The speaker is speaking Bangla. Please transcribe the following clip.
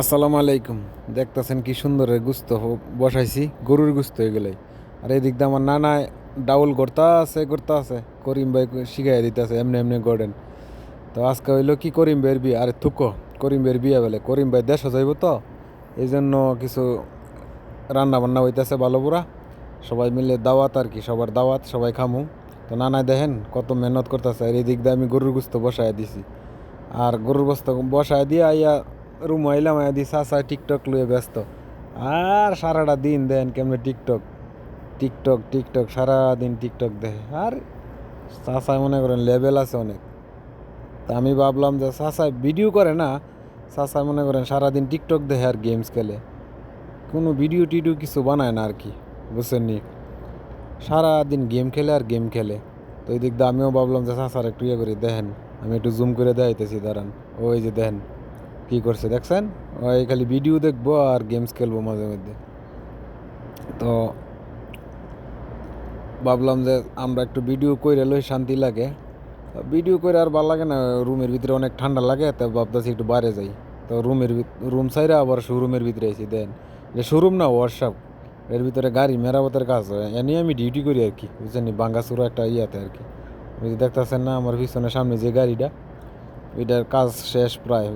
আসসালামু আলাইকুম। দেখতেছেন কি সুন্দর গুস্ত বসাইছি, গরুর গুস্ত এগুলাই। আর এদিক দিয়ে আমার নানা ডাউল গড়তা আছে গড়তা আছে, করিম ভাই শিখাই দিতেছে এমনি এমনি গড়েন। তো আজকে হইল কি করিম ভাইয়ের বিয়ে? আরে থুকো, করিম ভাইয়ের বিয়ে বলে। করিম ভাই দেশ যাইব তো এই জন্য কিছু রান্না বান্না হইতেছে ভালো পুরা সবাই মিলে দাওয়াত আর কি, সবার দাওয়াত, সবাই খামু। তো নানায় দেখেন কত মেহনত করতেছে। আর এদিক দিয়ে আমি গরুর গুস্ত বসায় দিছি। আর গরুর বস্তা বসায় দিয়ে আইয়া রুম আইলাম আইয়া দি চাচা টিকটক লুয়ে ব্যস্ত। আর সারাটা দিন দেন কেমনে টিকটক? টিকটক টিকটক সারা দিন টিকটক দেখে। আর চাচা মনে করেন লেভেল আছে অনেক। তা আমি ভাবলাম যে চাচা ভিডিও করে না চাচা মনে করেন সারাদিন টিকটক দেখে আর গেমস খেলে। কোনো ভিডিও টিডিও কিছু বানায় না আর কি, বুঝছেন নি? সারাদিন গেম খেলে আর গেম খেলে। তো এই দিক দিয়ে আমিও ভাবলাম যে চাচার একটু ইয়ে করি দেখেন। আমি একটু জুম করে দেখাইতেছি, দাঁড়ান। ওই যে দেখেন। কি করছে দেখছেন? ওই খালি ভিডিও দেখব আর গেমস খেলব মাঝে মধ্যে। তো ভাবলাম যে আমরা একটু ভিডিও করে লই শান্তি লাগে। ভিডিও করে আর ভালো লাগে না, রুমের ভিতরে অনেক ঠান্ডা লাগে, তো ভাবতেছি একটু বাইরে যাই। তো রুমের রুম সাইরা আবার শোরুমের ভিতরে আইছি, দেন। যে শোরুম না ওয়ার্কশপ এর ভিতরে গাড়ি মেরামতের কাজ হয়। এ নিয়ে আমি ডিউটি করি আর কি, বুঝছেন বাঙ্গাসুরা একটা ইয়াতে আর কি। ওই দেখতেছেন না, আমার পিছনে সামনে যে গাড়িটা, ওইটার কাজ শেষ প্রায়?